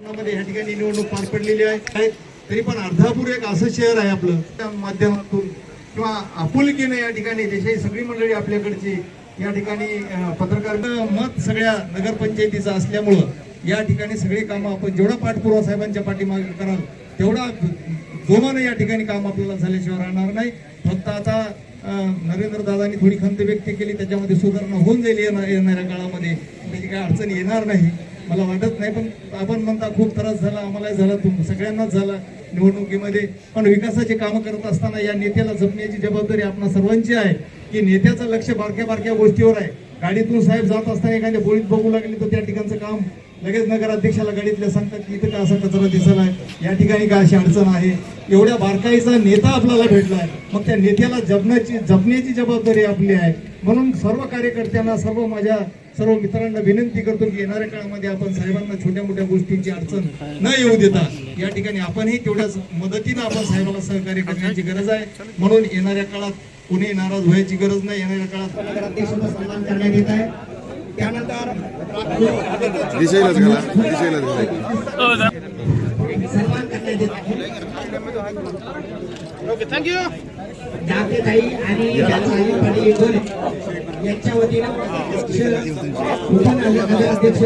मध्ये या ठिकाणी निवडणूक पार पडलेली आहे. तरी पण अर्धापूर एक असं शहर आहे आपलं. त्या माध्यमातून किंवा आपुलकीनं या ठिकाणी देशाची सगळी मंडळी आपल्याकडची या ठिकाणी पत्रकार मत सगळ्या नगरपंचायतीचं असल्यामुळं या ठिकाणी सगळी कामं आपण जेवढा पाठपुरावा साहेबांच्या पाठीमागे कराल तेवढा जोमानं या ठिकाणी काम आपल्याला झाल्याशिवाय राहणार नाही. फक्त आता नरेंद्र दादांनी थोडी खंत व्यक्त केली त्याच्यामध्ये सुधारणा होऊन जाईल येणार येणाऱ्या काळामध्ये. त्याची काही अडचण येणार नाही. मला वाटत नाही पण आपण म्हणता खूप त्रास झाला आम्हालाही झाला तुम सगळ्यांनाच झाला निवडणुकीमध्ये. पण विकासाचे कामं करत असताना या नेत्याला जपण्याची जबाबदारी आपणा सर्वांची आहे की नेत्याचं लक्ष बारक्या बारक्या गोष्टीवर आहे. गाडीतून साहेब जात असताना एखाद्या बोळीत बघू लागले तर त्या ठिकाणचं काम लगेच नगराध्यक्षाला गाडीतल्या सांगतात की इथं का असा कचरा दिसला आहे या ठिकाणी का अशी अडचण आहे? एवढ्या बारकाईचा नेता आपल्याला भेटला आहे. मग त्या नेत्याला जपण्याची जपण्याची जबाबदारी आपली आहे. म्हणून सर्व कार्यकर्त्यांना सर्व माझ्या सर्व मित्रांना विनंती करतो की येणाऱ्या काळामध्ये आपण साहेबांना छोट्या मोठ्या गोष्टींची अडचण न येऊ देता या ठिकाणी आपणही तेवढ्याच मदतीनं आपण साहेबाला सहकार्य करण्याची गरज आहे. म्हणून येणाऱ्या काळात कोणी नाराज व्हायची गरज नाही. येणाऱ्या काळात सन्मान करण्यात येत आहे. त्यानंतर सन्मान करण्यात येत आहे. जागेताई आणि यांच्या वतीनं अध्यक्ष.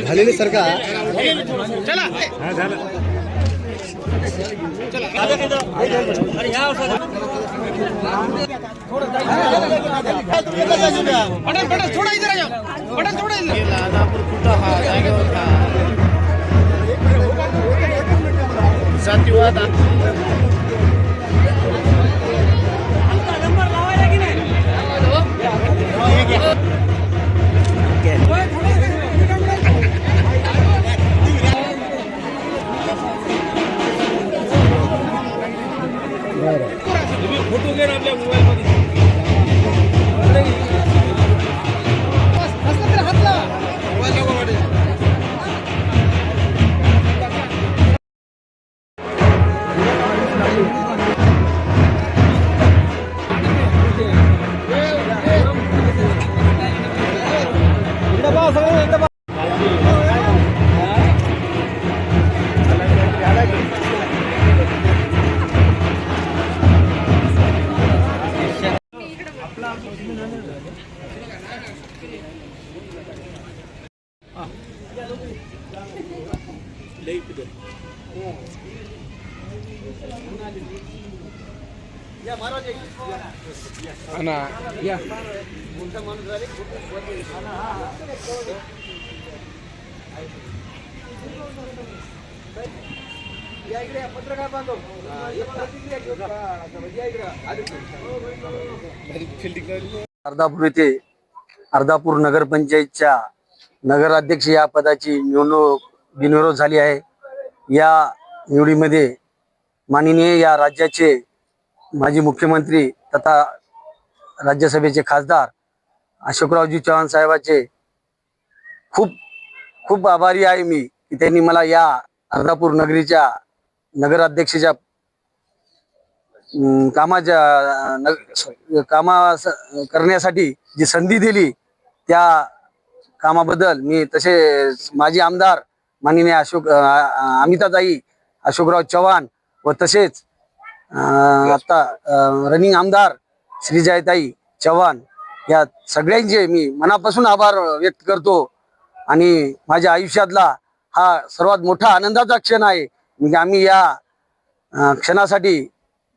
झालेली सरकार. थोड़ा Kanada. इधर अर्धापूर येथे अर्धापूर नगरपंचायतच्या नगराध्यक्ष या पदाची निवडणूक बिनविरोध झाली आहे. या निवडीमध्ये माननीय या राज्याचे माजी मुख्यमंत्री तथा राज्यसभेचे खासदार अशोकरावजी चव्हाण साहेबाचे खूप खूप आभारी आहे मी की त्यांनी मला या अर्धापूर नगरीच्या नगराध्यक्षाच्या कामाच्या नग- कामा करण्यासाठी जी संधी दिली त्या कामाबद्दल मी तसे माजी आमदार माननीय अशोक अमिताताई अशोकराव चव्हाण व तसेच आता रनिंग आमदार श्रीजयताई चव्हाण या सगळ्यांचे मी मनापासून आभार व्यक्त करतो. आणि माझ्या आयुष्यातला हा सर्वात मोठा आनंदाचा क्षण आहे. म्हणजे आम्ही या क्षणासाठी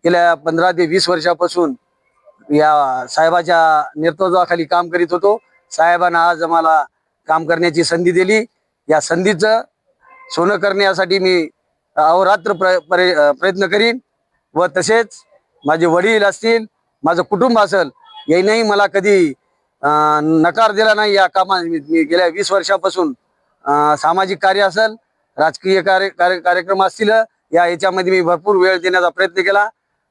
गेल्या पंधरा ते वीस वर्षापासून या साहेबाच्या नेतृत्वाखाली काम करीत होतो. साहेबांना आज आम्हाला काम करण्याची संधी दिली. या संधीचं सोनं करण्यासाठी मी अहोरात्र प्र प्रयत्न करीन व तसेच माझे वडील असतील माझं कुटुंब असेल यांनीही मला कधी नकार दिला नाही या कामा मी मी गेल्या वीस वर्षापासून सामाजिक कार्य असेल राजकीय कार्य कार्य कार्यक्रम असतील या याच्यामध्ये मी भरपूर वेळ देण्याचा प्रयत्न केला.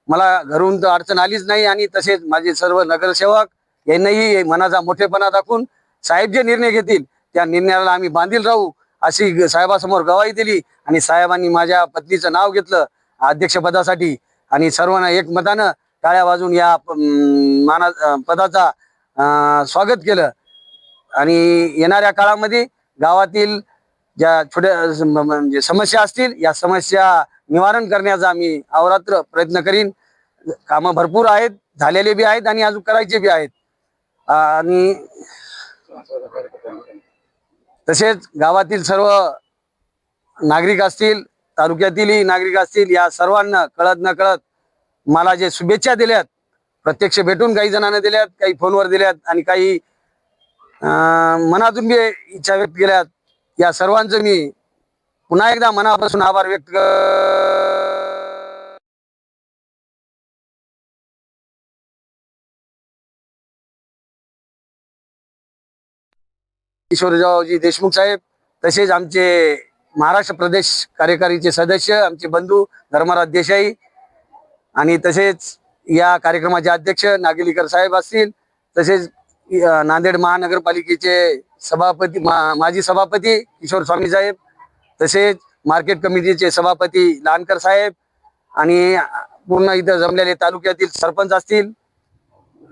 मला घरून तर अडचण आलीच नाही आणि तसेच माझे सर्व नगरसेवक यांनाही मनाचा मोठेपणा दाखवून साहेब जे निर्णय घेतील त्या निर्णयाला आम्ही बांधील राहू. अशी साहेबासमोर गवाही दिली आणि साहेबांनी माझ्या पत्नीचं नाव घेतलं अध्यक्षपदासाठी. आणि सर्वांना एकमतानं टाळ्या वाजून या माना पदाचा स्वागत केलं. आणि येणाऱ्या काळामध्ये गावातील ज्या छोट्या म्हणजे समस्या असतील या समस्या निवारण करण्याचा आम्ही अवरात्र प्रयत्न करीन. कामं भरपूर आहेत झालेले बी आहेत आणि अजून करायचे बी आहेत. आणि तसेच गावातील सर्व नागरिक असतील तालुक्यातीलही नागरिक असतील या सर्वांना कळत न कळत मला जे शुभेच्छा दिल्यात प्रत्यक्ष भेटून काही जणांना दिल्यात काही फोनवर दिल्यात आणि काही मनातून बी इच्छा व्यक्त केल्यात या सर्वांचं मी पुन्हा एकदा मनापासून आभार व्यक्त किशोररावजी देशमुख साहेब तसेच आमचे महाराष्ट्र प्रदेश कार्यकारीचे सदस्य आमचे बंधू धर्मराज देसाई आणि तसेच या कार्यक्रमाचे अध्यक्ष नागेलीकर साहेब असतील तसेच नांदेड महानगरपालिकेचे सभापती मा, माजी सभापती किशोर स्वामी साहेब तसेच मार्केट कमिटीचे सभापती लानकर साहेब आणि पूर्ण इथं जमलेले तालुक्यातील सरपंच असतील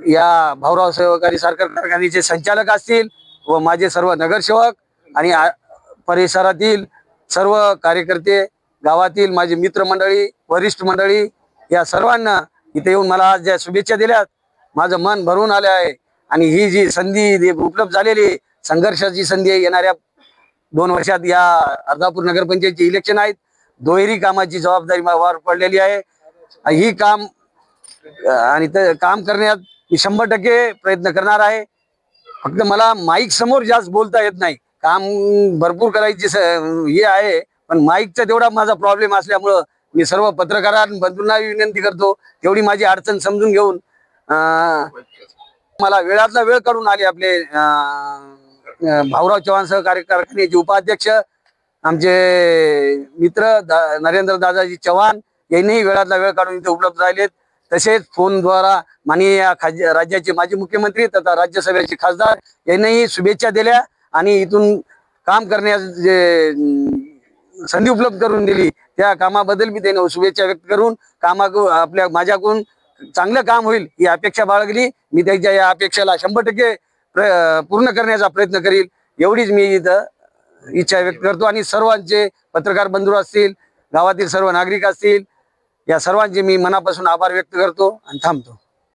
या भाऊराव सहकारी साखर कारखान्याचे संचालक असतील व माझे सर्व नगरसेवक आणि परिसरातील सर्व कार्यकर्ते गावातील माझे मित्रमंडळी वरिष्ठ मंडळी या सर्वांना इथे येऊन मला आज ज्या शुभेच्छा दिल्यात माझं मन भरून आले आहे. आणि ही जी संधी उपलब्ध झालेली संघर्षाची संधी येणाऱ्या दोन वर्षात या अर्धापूर नगरपंचायतचे इलेक्शन आहेत. दुहेरी कामाची जबाबदारी माझ्यावर पडलेली आहे. ही काम आणि काम करण्यात मी शंभर टक्के प्रयत्न करणार आहे. फक्त मला माईक समोर जास्त बोलता येत नाही. काम भरपूर करायची स- हे आहे पण माईकचा तेवढा माझा प्रॉब्लेम असल्यामुळं मी सर्व पत्रकारां बंधूंना विनंती करतो तेवढी माझी अडचण समजून घेऊन मला वेळातला वेळ काढून आले आपले भाऊराव चव्हाण सहकारी कारखान्याचे उपाध्यक्ष आमचे मित्र दा- नरेंद्र दादाजी चव्हाण यांनीही वेळातला वेळ काढून इथे उपलब्ध राहिलेत. तसेच फोनद्वारा माननीय या खाज- राज्याचे माजी मुख्यमंत्री तथा राज्यसभेचे खासदार यांनीही शुभेच्छा दिल्या आणि इथून काम करण्यास जे संधी उपलब्ध करून दिली त्या कामाबद्दल मी त्यांना शुभेच्छा व्यक्त करून कामा आपल्या माझ्याकडून चांगलं काम होईल ही अपेक्षा बाळगली. मी त्याच्या या अपेक्षेला शंभर टक्के प्र- पूर्ण करण्याचा प्रयत्न करील एवढीच मी इथं इच्छा व्यक्त करतो. आणि सर्वांचे पत्रकार बंधू असतील गावातील सर्व नागरिक असतील या सर्वांचे मी मनापासून आभार व्यक्त करतो आणि थांबतो.